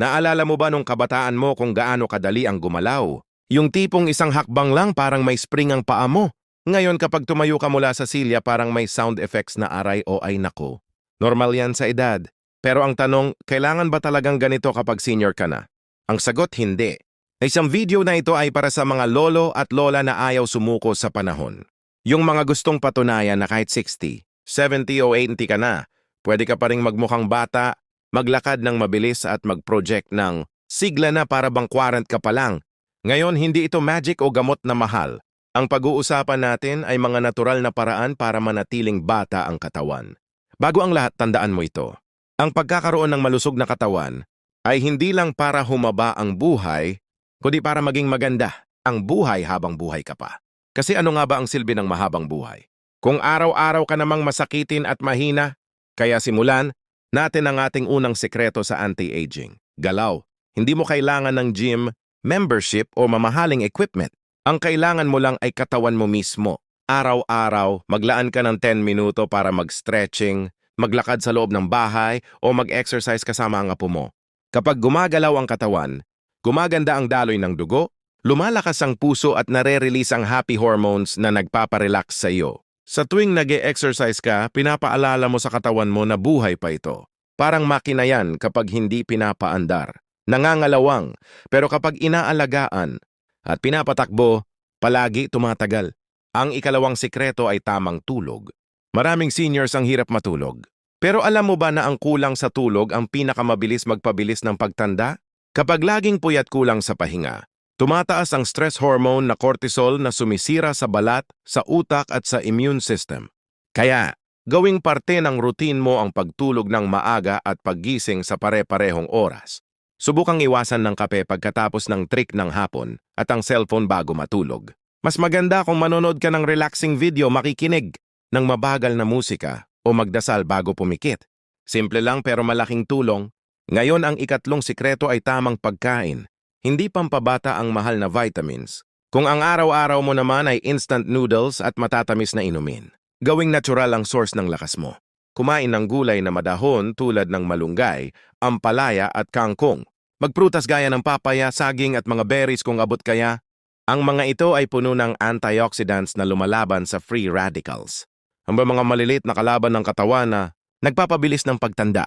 Naalala mo ba nung kabataan mo kung gaano kadali ang gumalaw? Yung tipong isang hakbang lang parang may spring ang paa mo. Ngayon kapag tumayo ka mula sa silya parang may sound effects na aray o ay nako. Normal yan sa edad. Pero ang tanong, kailangan ba talagang ganito kapag senior ka na? Ang sagot, hindi. Isang video na ito ay para sa mga lolo at lola na ayaw sumuko sa panahon. Yung mga gustong patunayan na kahit 60, 70 o 80 ka na, pwede ka pa rin magmukhang bata, maglakad ng mabilis at mag-project ng sigla na para bang quarant ka pa lang. Ngayon, hindi ito magic o gamot na mahal. Ang pag-uusapan natin ay mga natural na paraan para manatiling bata ang katawan. Bago ang lahat, tandaan mo ito. Ang pagkakaroon ng malusog na katawan ay hindi lang para humaba ang buhay, kundi para maging maganda ang buhay habang buhay ka pa. Kasi ano nga ba ang silbi ng mahabang buhay? Kung araw-araw ka namang masakitin at mahina, kaya simulan natin ang ating unang sekreto sa anti-aging. Galaw, hindi mo kailangan ng gym, membership o mamahaling equipment. Ang kailangan mo lang ay katawan mo mismo. Araw-araw, maglaan ka ng 10 minuto para mag-stretching, maglakad sa loob ng bahay o mag-exercise kasama ang apo mo. Kapag gumagalaw ang katawan, gumaganda ang daloy ng dugo, lumalakas ang puso at nare-release ang happy hormones na nagpaparelax sa iyo. Sa tuwing nag exercise ka, pinapaalala mo sa katawan mo na buhay pa ito. Parang makina yan kapag hindi pinapaandar. Nangangalawang, pero kapag inaalagaan at pinapatakbo, palagi tumatagal. Ang ikalawang sikreto ay tamang tulog. Maraming seniors ang hirap matulog. Pero alam mo ba na ang kulang sa tulog ang pinakamabilis magpabilis ng pagtanda? Kapag laging puyat kulang sa pahinga, tumataas ang stress hormone na cortisol na sumisira sa balat, sa utak at sa immune system. Kaya, gawing parte ng routine mo ang pagtulog ng maaga at paggising sa pare-parehong oras. Subukang iwasan ng kape pagkatapos ng trick ng hapon at ang cellphone bago matulog. Mas maganda kung manonood ka ng relaxing video makikinig ng mabagal na musika o magdasal bago pumikit. Simple lang pero malaking tulong. Ngayon ang ikatlong sikreto ay tamang pagkain. Hindi pampabata ang mahal na vitamins. Kung ang araw-araw mo naman ay instant noodles at matatamis na inumin. Gawing natural ang source ng lakas mo. Kumain ng gulay na madahon tulad ng malunggay, ampalaya at kangkong. Magprutas gaya ng papaya, saging at mga berries kung abot kaya. Ang mga ito ay puno ng antioxidants na lumalaban sa free radicals. Ang mga malilit na kalaban ng katawan na nagpapabilis ng pagtanda.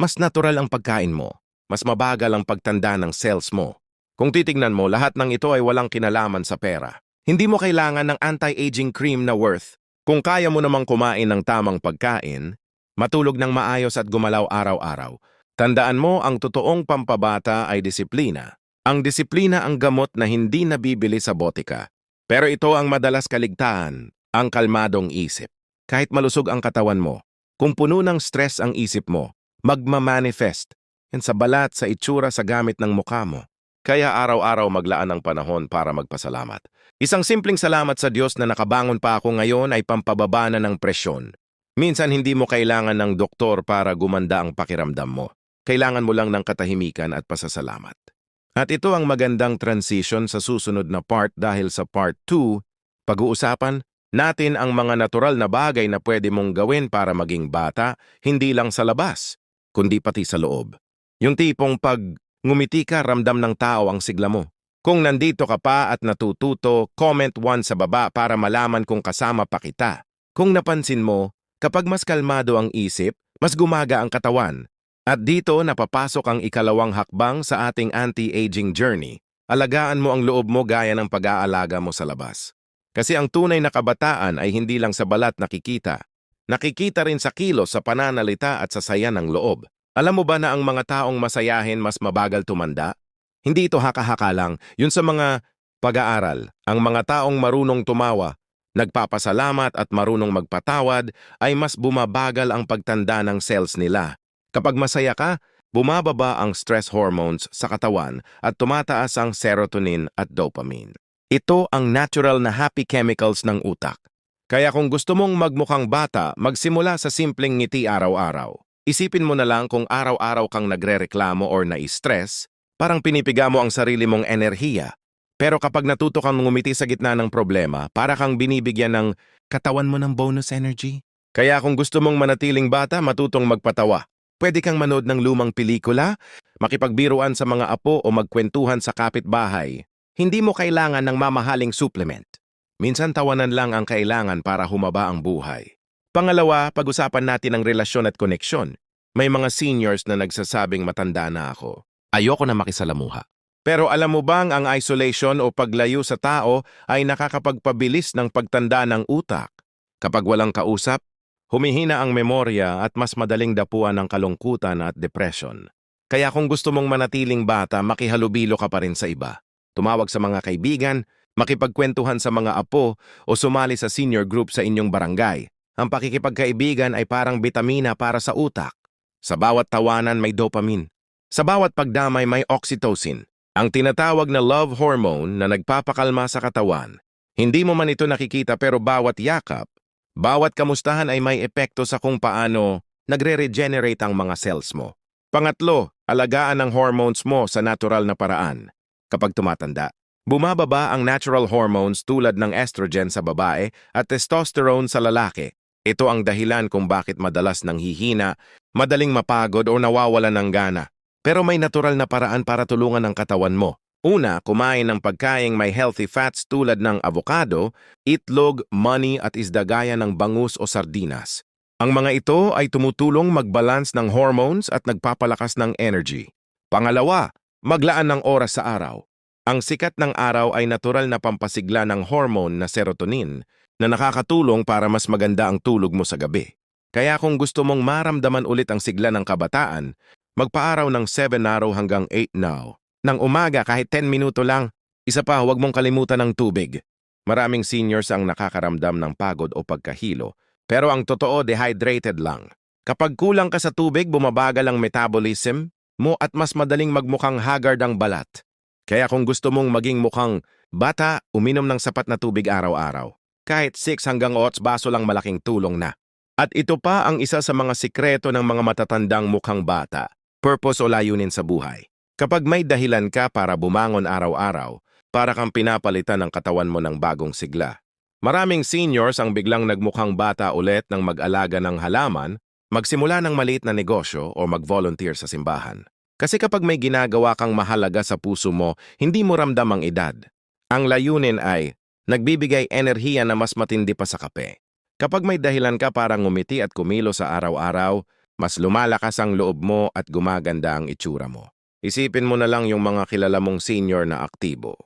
Mas natural ang pagkain mo. Mas mabagal ang pagtanda ng cells mo. Kung titignan mo, lahat ng ito ay walang kinalaman sa pera. Hindi mo kailangan ng anti-aging cream na worth. Kung kaya mo namang kumain ng tamang pagkain, matulog ng maayos at gumalaw araw-araw, tandaan mo ang totoong pampabata ay disiplina. Ang disiplina ang gamot na hindi nabibili sa botika. Pero ito ang madalas kaligtaan, ang kalmadong isip. Kahit malusog ang katawan mo, kung puno ng stress ang isip mo, magmamanifest yan sa balat, sa itsura, sa gamit ng mukha mo. Kaya araw-araw maglaan ng panahon para magpasalamat. Isang simpleng salamat sa Diyos na nakabangon pa ako ngayon ay pampababa na ng presyon. Minsan hindi mo kailangan ng doktor para gumanda ang pakiramdam mo. Kailangan mo lang ng katahimikan at pasasalamat. At ito ang magandang transition sa susunod na part dahil sa part 2, pag-uusapan natin ang mga natural na bagay na pwede mong gawin para maging bata, hindi lang sa labas, kundi pati sa loob. Yung tipong pag ngumiti ka, ramdam ng tao ang sigla mo. Kung nandito ka pa at natututo, comment 1 sa baba para malaman kung kasama pa kita. Kung napansin mo, kapag mas kalmado ang isip, mas gumaga ang katawan. At dito napapasok ang ikalawang hakbang sa ating anti-aging journey. Alagaan mo ang loob mo gaya ng pag-aalaga mo sa labas. Kasi ang tunay na kabataan ay hindi lang sa balat nakikita. Nakikita rin sa kilos, sa pananalita at sa saya ng loob. Alam mo ba na ang mga taong masayahin mas mabagal tumanda? Hindi ito haka-haka lang. Yun sa mga pag-aaral. Ang mga taong marunong tumawa, nagpapasalamat at marunong magpatawad ay mas bumabagal ang pagtanda ng cells nila. Kapag masaya ka, bumababa ang stress hormones sa katawan at tumataas ang serotonin at dopamine. Ito ang natural na happy chemicals ng utak. Kaya kung gusto mong magmukhang bata, magsimula sa simpleng ngiti araw-araw. Isipin mo na lang kung araw-araw kang nagre-reklamo or na-stress, parang pinipiga mo ang sarili mong enerhiya. Pero kapag natuto kang ngumiti sa gitna ng problema, para kang binibigyan ng katawan mo ng bonus energy. Kaya kung gusto mong manatiling bata, matutong magpatawa. Pwede kang manood ng lumang pelikula, makipagbiruan sa mga apo o magkwentuhan sa kapitbahay. Hindi mo kailangan ng mamahaling supplement. Minsan tawanan lang ang kailangan para humaba ang buhay. Pangalawa, pag-usapan natin ang relasyon at koneksyon. May mga seniors na nagsasabing matanda na ako. Ayoko na makisalamuha. Pero alam mo bang ang isolation o paglayo sa tao ay nakakapagpabilis ng pagtanda ng utak? Kapag walang kausap, humihina ang memorya at mas madaling dapuan ang kalungkutan at depression. Kaya kung gusto mong manatiling bata, makihalubilo ka pa rin sa iba. Tumawag sa mga kaibigan, makipagkwentuhan sa mga apo o sumali sa senior group sa inyong barangay. Ang pakikipagkaibigan ay parang bitamina para sa utak. Sa bawat tawanan may dopamine. Sa bawat pagdamay may oxytocin, ang tinatawag na love hormone na nagpapakalma sa katawan. Hindi mo man ito nakikita pero bawat yakap, bawat kamustahan ay may epekto sa kung paano nagre-regenerate ang mga cells mo. Pangatlo, alagaan ang hormones mo sa natural na paraan. Kapag tumatanda, bumababa ang natural hormones tulad ng estrogen sa babae at testosterone sa lalaki. Ito ang dahilan kung bakit madalas nang hihina, madaling mapagod o nawawalan ng gana. Pero may natural na paraan para tulungan ang katawan mo. Una, kumain ng pagkaing may healthy fats tulad ng avocado, itlog, money at isda gaya ng bangus o sardinas. Ang mga ito ay tumutulong mag-balance ng hormones at nagpapalakas ng energy. Pangalawa, maglaan ng oras sa araw. Ang sikat ng araw ay natural na pampasigla ng hormone na serotonin na nakakatulong para mas maganda ang tulog mo sa gabi. Kaya kung gusto mong maramdaman ulit ang sigla ng kabataan, Magpaaraw ng 7 araw hanggang 8 now. Nang umaga kahit 10 minuto lang. Isa pa, huwag mong kalimutan ng tubig. Maraming seniors ang nakakaramdam ng pagod o pagkahilo. Pero ang totoo, dehydrated lang. Kapag kulang ka sa tubig, bumabagal ang metabolism mo at mas madaling magmukhang haggard ang balat. Kaya kung gusto mong maging mukhang bata, uminom ng sapat na tubig araw-araw. Kahit 6 hanggang 8 baso lang malaking tulong na. At ito pa ang isa sa mga sikreto ng mga matatandang mukhang bata purpose o layunin sa buhay. Kapag may dahilan ka para bumangon araw-araw, para kang pinapalitan ng katawan mo ng bagong sigla. Maraming seniors ang biglang nagmukhang bata ulit ng mag-alaga ng halaman, magsimula ng maliit na negosyo o mag-volunteer sa simbahan. Kasi kapag may ginagawa kang mahalaga sa puso mo, hindi mo ramdam ang edad. Ang layunin ay nagbibigay enerhiya na mas matindi pa sa kape. Kapag may dahilan ka para ngumiti at kumilo sa araw-araw, mas lumalakas ang loob mo at gumaganda ang itsura mo. Isipin mo na lang yung mga kilala mong senior na aktibo.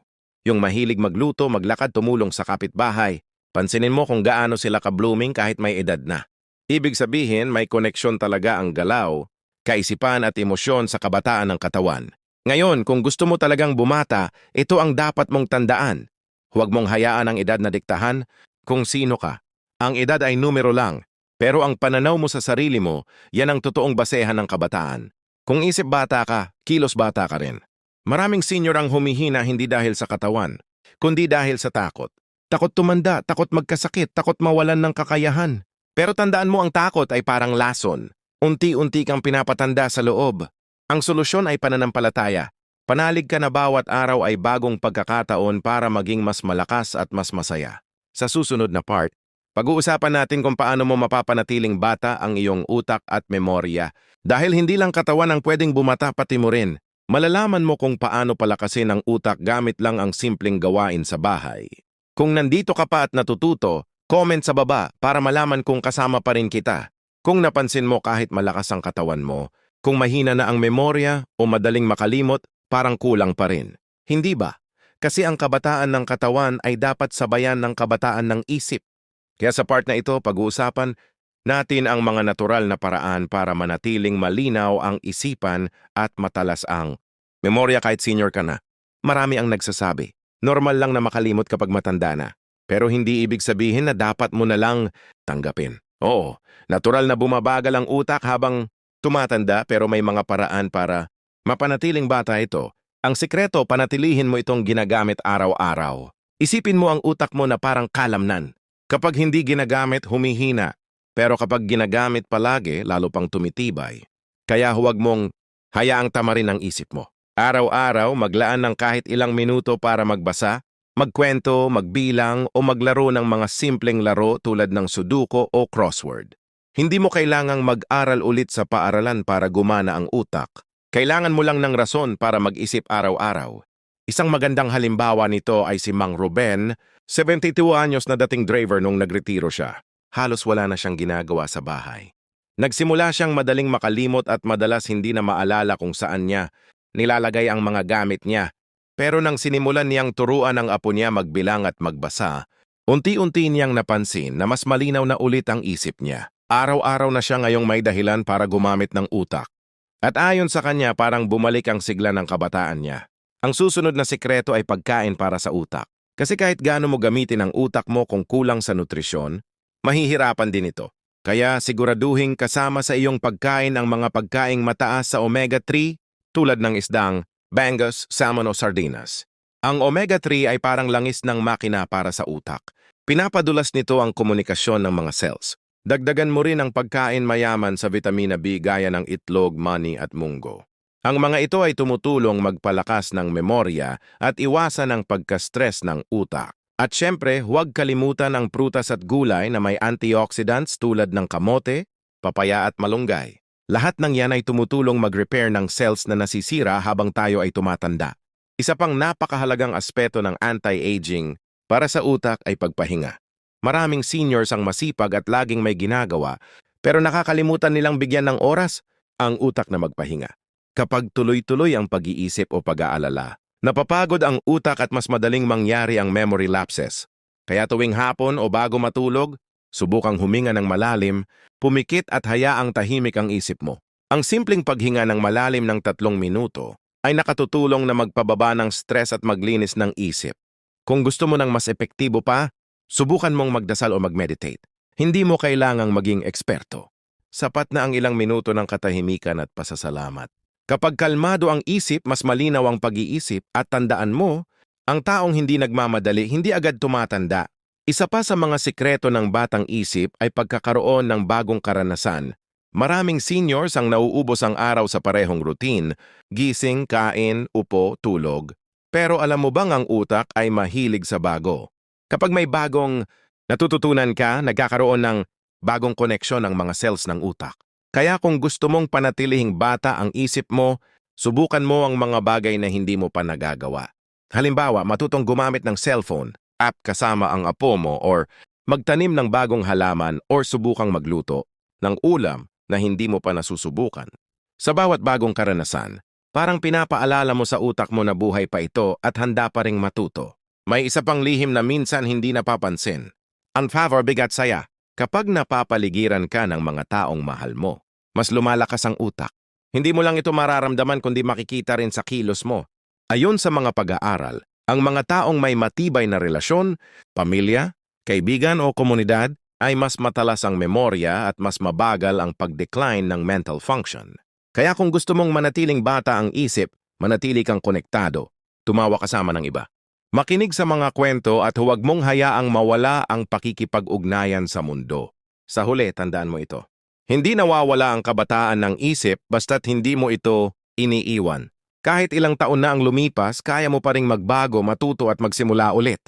Yung mahilig magluto, maglakad, tumulong sa kapitbahay. Pansinin mo kung gaano sila ka-blooming kahit may edad na. Ibig sabihin, may koneksyon talaga ang galaw, kaisipan at emosyon sa kabataan ng katawan. Ngayon, kung gusto mo talagang bumata, ito ang dapat mong tandaan. Huwag mong hayaan ang edad na diktahan kung sino ka. Ang edad ay numero lang, pero ang pananaw mo sa sarili mo, yan ang totoong basehan ng kabataan. Kung isip bata ka, kilos bata ka rin. Maraming senior ang humihina hindi dahil sa katawan, kundi dahil sa takot. Takot tumanda, takot magkasakit, takot mawalan ng kakayahan. Pero tandaan mo ang takot ay parang lason. Unti-unti kang pinapatanda sa loob. Ang solusyon ay pananampalataya. Panalig ka na bawat araw ay bagong pagkakataon para maging mas malakas at mas masaya. Sa susunod na part, pag-uusapan natin kung paano mo mapapanatiling bata ang iyong utak at memorya. Dahil hindi lang katawan ang pwedeng bumata pati mo rin. Malalaman mo kung paano palakasin ang utak gamit lang ang simpleng gawain sa bahay. Kung nandito ka pa at natututo, comment sa baba para malaman kung kasama pa rin kita. Kung napansin mo kahit malakas ang katawan mo, kung mahina na ang memorya o madaling makalimot, parang kulang pa rin. Hindi ba? Kasi ang kabataan ng katawan ay dapat sabayan ng kabataan ng isip. Kaya sa part na ito, pag-uusapan natin ang mga natural na paraan para manatiling malinaw ang isipan at matalas ang memorya kahit senior ka na. Marami ang nagsasabi. Normal lang na makalimot kapag matanda na. Pero hindi ibig sabihin na dapat mo na lang tanggapin. Oo, natural na bumabagal ang utak habang tumatanda pero may mga paraan para mapanatiling bata ito. Ang sikreto, panatilihin mo itong ginagamit araw-araw. Isipin mo ang utak mo na parang kalamnan. Kapag hindi ginagamit, humihina. Pero kapag ginagamit palagi, lalo pang tumitibay. Kaya huwag mong hayaang tamarin ang isip mo. Araw-araw, maglaan ng kahit ilang minuto para magbasa, magkwento, magbilang o maglaro ng mga simpleng laro tulad ng sudoku o crossword. Hindi mo kailangang mag-aral ulit sa paaralan para gumana ang utak. Kailangan mo lang ng rason para mag-isip araw-araw. Isang magandang halimbawa nito ay si Mang Ruben, 72 anyos na dating driver nung nagretiro siya. Halos wala na siyang ginagawa sa bahay. Nagsimula siyang madaling makalimot at madalas hindi na maalala kung saan niya nilalagay ang mga gamit niya. Pero nang sinimulan niyang turuan ang apo niya magbilang at magbasa, unti-unti niyang napansin na mas malinaw na ulit ang isip niya. Araw-araw na siya ngayong may dahilan para gumamit ng utak. At ayon sa kanya parang bumalik ang sigla ng kabataan niya. Ang susunod na sikreto ay pagkain para sa utak. Kasi kahit gaano mo gamitin ang utak mo kung kulang sa nutrisyon, mahihirapan din ito. Kaya siguraduhin kasama sa iyong pagkain ang mga pagkaing mataas sa omega-3 tulad ng isdang, bangus, salmon o sardinas. Ang omega-3 ay parang langis ng makina para sa utak. Pinapadulas nito ang komunikasyon ng mga cells. Dagdagan mo rin ang pagkain mayaman sa vitamina B gaya ng itlog, mani at munggo. Ang mga ito ay tumutulong magpalakas ng memorya at iwasan ang pagka-stress ng utak. At syempre, huwag kalimutan ang prutas at gulay na may antioxidants tulad ng kamote, papaya at malunggay. Lahat ng yan ay tumutulong mag-repair ng cells na nasisira habang tayo ay tumatanda. Isa pang napakahalagang aspeto ng anti-aging para sa utak ay pagpahinga. Maraming seniors ang masipag at laging may ginagawa, pero nakakalimutan nilang bigyan ng oras ang utak na magpahinga. Kapag tuloy-tuloy ang pag-iisip o pag-aalala, Napapagod ang utak at mas madaling mangyari ang memory lapses. Kaya tuwing hapon o bago matulog, subukang huminga ng malalim, pumikit at hayaang tahimik ang isip mo. Ang simpleng paghinga ng malalim ng tatlong minuto ay nakatutulong na magpababa ng stress at maglinis ng isip. Kung gusto mo ng mas epektibo pa, subukan mong magdasal o mag-meditate. Hindi mo kailangang maging eksperto. Sapat na ang ilang minuto ng katahimikan at pasasalamat. Kapag kalmado ang isip, mas malinaw ang pag-iisip at tandaan mo, ang taong hindi nagmamadali hindi agad tumatanda. Isa pa sa mga sikreto ng batang isip ay pagkakaroon ng bagong karanasan. Maraming seniors ang nauubos ang araw sa parehong routine, gising, kain, upo, tulog. Pero alam mo bang ang utak ay mahilig sa bago? Kapag may bagong natututunan ka, nagkakaroon ng bagong koneksyon ng mga cells ng utak. Kaya kung gusto mong panatilihing bata ang isip mo, subukan mo ang mga bagay na hindi mo pa nagagawa. Halimbawa, matutong gumamit ng cellphone, app kasama ang apo mo or magtanim ng bagong halaman or subukang magluto ng ulam na hindi mo pa nasusubukan. Sa bawat bagong karanasan, parang pinapaalala mo sa utak mo na buhay pa ito at handa pa ring matuto. May isa pang lihim na minsan hindi napapansin. Ang favor bigat saya kapag napapaligiran ka ng mga taong mahal mo mas lumalakas ang utak. Hindi mo lang ito mararamdaman kundi makikita rin sa kilos mo. Ayon sa mga pag-aaral, ang mga taong may matibay na relasyon, pamilya, kaibigan o komunidad ay mas matalas ang memorya at mas mabagal ang pag-decline ng mental function. Kaya kung gusto mong manatiling bata ang isip, manatili kang konektado, tumawa kasama ng iba. Makinig sa mga kwento at huwag mong hayaang mawala ang pakikipag-ugnayan sa mundo. Sa huli, tandaan mo ito. Hindi nawawala ang kabataan ng isip basta't hindi mo ito iniiwan. Kahit ilang taon na ang lumipas, kaya mo pa ring magbago, matuto at magsimula ulit.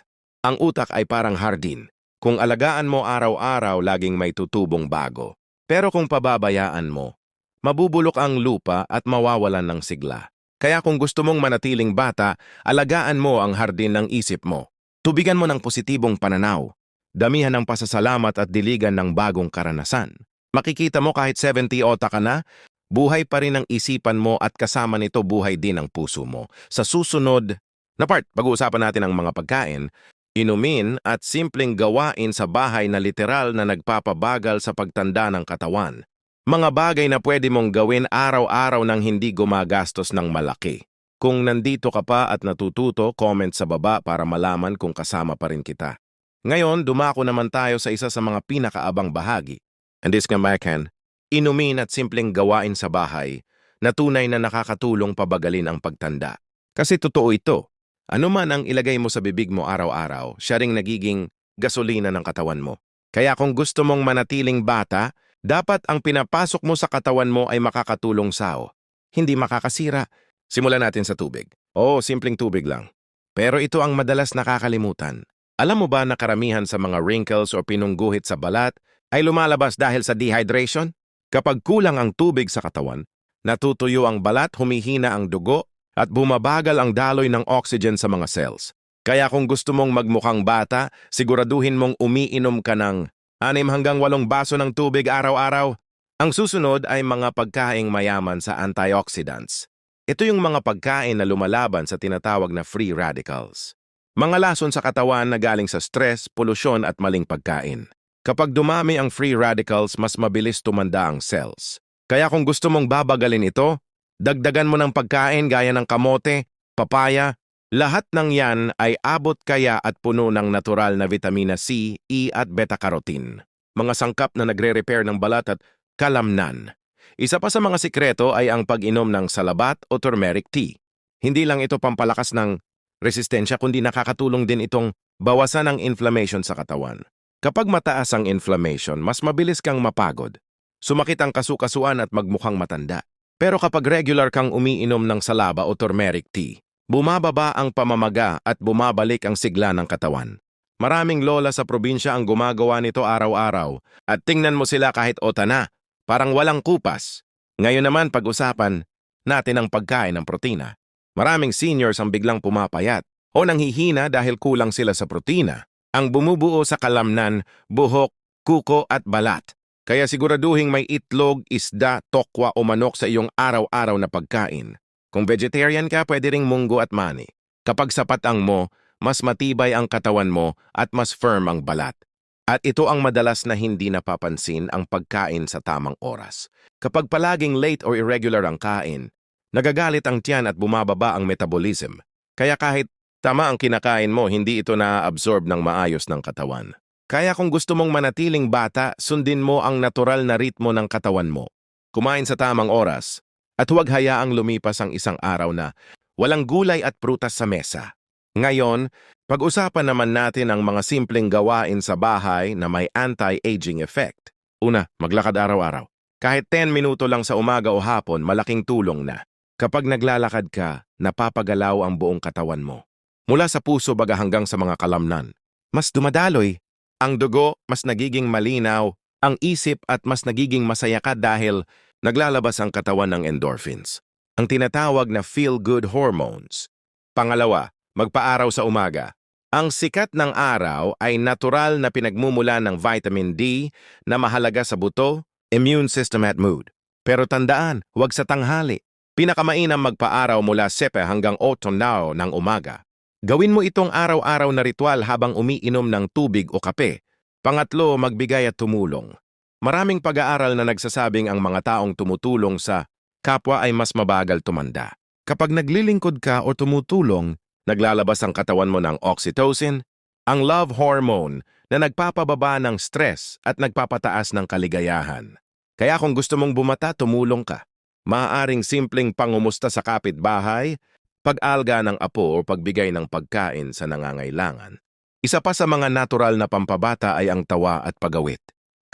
Ang utak ay parang hardin. Kung alagaan mo araw-araw, laging may tutubong bago. Pero kung pababayaan mo, mabubulok ang lupa at mawawalan ng sigla. Kaya kung gusto mong manatiling bata, alagaan mo ang hardin ng isip mo. Tubigan mo ng positibong pananaw. Damihan ng pasasalamat at diligan ng bagong karanasan. Makikita mo kahit 70 ota ka na, buhay pa rin ang isipan mo at kasama nito buhay din ang puso mo. Sa susunod na part, pag-uusapan natin ang mga pagkain, inumin at simpleng gawain sa bahay na literal na nagpapabagal sa pagtanda ng katawan. Mga bagay na pwede mong gawin araw-araw nang hindi gumagastos ng malaki. Kung nandito ka pa at natututo, comment sa baba para malaman kung kasama pa rin kita. Ngayon, dumako naman tayo sa isa sa mga pinakaabang bahagi, and this kamakan, inumin at simpleng gawain sa bahay na tunay na nakakatulong pabagalin ang pagtanda. Kasi totoo ito. Ano man ang ilagay mo sa bibig mo araw-araw, siya ring nagiging gasolina ng katawan mo. Kaya kung gusto mong manatiling bata, dapat ang pinapasok mo sa katawan mo ay makakatulong sao. Hindi makakasira. Simulan natin sa tubig. Oo, simpleng tubig lang. Pero ito ang madalas nakakalimutan. Alam mo ba na karamihan sa mga wrinkles o pinungguhit sa balat ay lumalabas dahil sa dehydration? Kapag kulang ang tubig sa katawan, Natutuyo ang balat, humihina ang dugo, at bumabagal ang daloy ng oxygen sa mga cells. Kaya kung gusto mong magmukhang bata, siguraduhin mong umiinom ka ng 6 hanggang 8 baso ng tubig araw-araw. Ang susunod ay mga pagkaing mayaman sa antioxidants. Ito yung mga pagkain na lumalaban sa tinatawag na free radicals. Mga lason sa katawan na galing sa stress, polusyon at maling pagkain. Kapag dumami ang free radicals, mas mabilis tumanda ang cells. Kaya kung gusto mong babagalin ito, dagdagan mo ng pagkain gaya ng kamote, papaya, lahat ng yan ay abot kaya at puno ng natural na vitamina C, E at beta-carotene. Mga sangkap na nagre-repair ng balat at kalamnan. Isa pa sa mga sikreto ay ang pag-inom ng salabat o turmeric tea. Hindi lang ito pampalakas ng resistensya kundi nakakatulong din itong bawasan ang inflammation sa katawan. Kapag mataas ang inflammation, mas mabilis kang mapagod. Sumakit ang kasukasuan at magmukhang matanda. Pero kapag regular kang umiinom ng salaba o turmeric tea, bumababa ang pamamaga at bumabalik ang sigla ng katawan. Maraming lola sa probinsya ang gumagawa nito araw-araw at tingnan mo sila kahit ota na, parang walang kupas. Ngayon naman pag-usapan natin ang pagkain ng protina. Maraming seniors ang biglang pumapayat o nanghihina dahil kulang sila sa protina. Ang bumubuo sa kalamnan, buhok, kuko at balat. Kaya siguraduhin may itlog, isda, tokwa o manok sa iyong araw-araw na pagkain. Kung vegetarian ka, pwede ring munggo at mani. Kapag sapat ang mo, mas matibay ang katawan mo at mas firm ang balat. At ito ang madalas na hindi napapansin ang pagkain sa tamang oras. Kapag palaging late or irregular ang kain, nagagalit ang tiyan at bumababa ang metabolism. Kaya kahit tama ang kinakain mo, hindi ito na-absorb ng maayos ng katawan. Kaya kung gusto mong manatiling bata, sundin mo ang natural na ritmo ng katawan mo. Kumain sa tamang oras, at huwag hayaang lumipas ang isang araw na walang gulay at prutas sa mesa. Ngayon, pag-usapan naman natin ang mga simpleng gawain sa bahay na may anti-aging effect. Una, maglakad araw-araw. Kahit 10 minuto lang sa umaga o hapon, malaking tulong na. Kapag naglalakad ka, napapagalaw ang buong katawan mo. Mula sa puso baga hanggang sa mga kalamnan. Mas dumadaloy. Ang dugo, mas nagiging malinaw. Ang isip at mas nagiging masaya ka dahil naglalabas ang katawan ng endorphins. Ang tinatawag na feel-good hormones. Pangalawa, magpaaraw sa umaga. Ang sikat ng araw ay natural na pinagmumula ng vitamin D na mahalaga sa buto, immune system at mood. Pero tandaan, huwag sa tanghali. Pinakamainam magpaaraw mula 7 hanggang 8 nao ng umaga. Gawin mo itong araw-araw na ritual habang umiinom ng tubig o kape. Pangatlo, magbigay at tumulong. Maraming pag-aaral na nagsasabing ang mga taong tumutulong sa kapwa ay mas mabagal tumanda. Kapag naglilingkod ka o tumutulong, naglalabas ang katawan mo ng oxytocin, ang love hormone na nagpapababa ng stress at nagpapataas ng kaligayahan. Kaya kung gusto mong bumata, tumulong ka. Maaaring simpleng pangumusta sa kapitbahay, pag-alga ng apo o pagbigay ng pagkain sa nangangailangan. Isa pa sa mga natural na pampabata ay ang tawa at pagawit.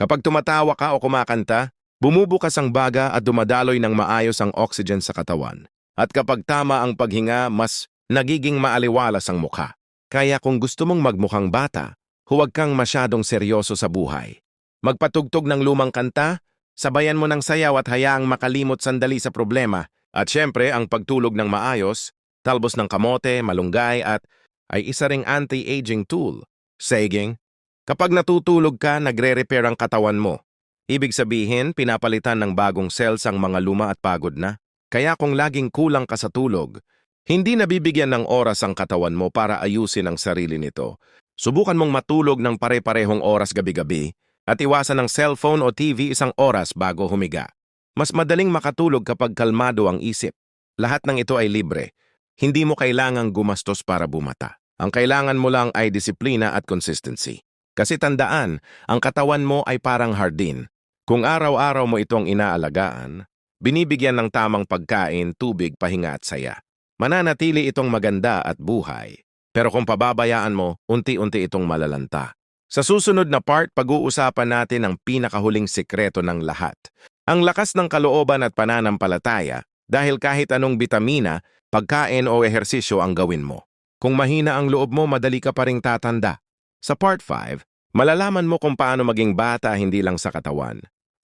Kapag tumatawa ka o kumakanta, bumubukas ang baga at dumadaloy ng maayos ang oxygen sa katawan. At kapag tama ang paghinga, mas nagiging maaliwalas ang mukha. Kaya kung gusto mong magmukhang bata, huwag kang masyadong seryoso sa buhay. Magpatugtog ng lumang kanta, sabayan mo ng sayaw at hayaang makalimot sandali sa problema. At syempre, ang pagtulog ng maayos, talbos ng kamote, malunggay at ay isa ring anti-aging tool. Saging, kapag natutulog ka, nagre-repair ang katawan mo. Ibig sabihin, pinapalitan ng bagong cells ang mga luma at pagod na. Kaya kung laging kulang ka sa tulog, hindi nabibigyan ng oras ang katawan mo para ayusin ang sarili nito. Subukan mong matulog ng pare-parehong oras gabi-gabi at iwasan ng cellphone o TV isang oras bago humiga. Mas madaling makatulog kapag kalmado ang isip. Lahat ng ito ay libre. Hindi mo kailangang gumastos para bumata. Ang kailangan mo lang ay disiplina at consistency. Kasi tandaan, ang katawan mo ay parang hardin. Kung araw-araw mo itong inaalagaan, binibigyan ng tamang pagkain, tubig, pahinga at saya. Mananatili itong maganda at buhay. Pero kung pababayaan mo, unti-unti itong malalanta. Sa susunod na part, pag-uusapan natin ang pinakahuling sikreto ng lahat. Ang lakas ng kalooban at pananampalataya dahil kahit anong bitamina, pagkain o ehersisyo ang gawin mo. Kung mahina ang loob mo, madali ka pa ring tatanda. Sa part 5, malalaman mo kung paano maging bata hindi lang sa katawan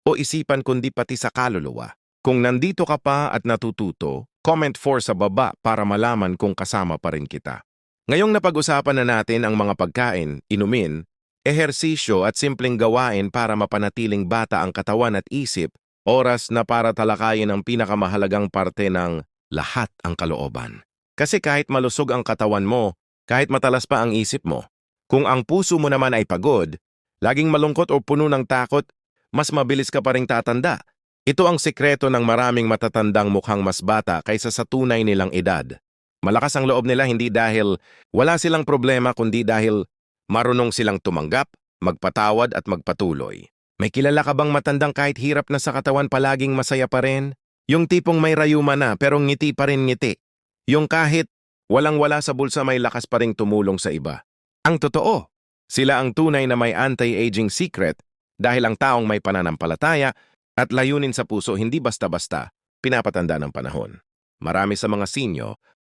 o isipan kundi pati sa kaluluwa. Kung nandito ka pa at natututo, comment 4 sa baba para malaman kung kasama pa rin kita. Ngayong napag-usapan na natin ang mga pagkain, inumin, ehersisyo at simpleng gawain para mapanatiling bata ang katawan at isip, oras na para talakayin ang pinakamahalagang parte ng lahat ang kalooban. Kasi kahit malusog ang katawan mo, kahit matalas pa ang isip mo, kung ang puso mo naman ay pagod, laging malungkot o puno ng takot, mas mabilis ka pa ring tatanda. Ito ang sikreto ng maraming matatandang mukhang mas bata kaysa sa tunay nilang edad. Malakas ang loob nila hindi dahil wala silang problema kundi dahil marunong silang tumanggap, magpatawad at magpatuloy. May kilala ka bang matandang kahit hirap na sa katawan palaging masaya pa rin? Yung tipong may rayuma na pero ngiti pa rin ngiti. Yung kahit walang-wala sa bulsa may lakas pa ring tumulong sa iba. Ang totoo, sila ang tunay na may anti-aging secret dahil ang taong may pananampalataya at layunin sa puso hindi basta-basta pinapatanda ng panahon. Marami sa mga sinyo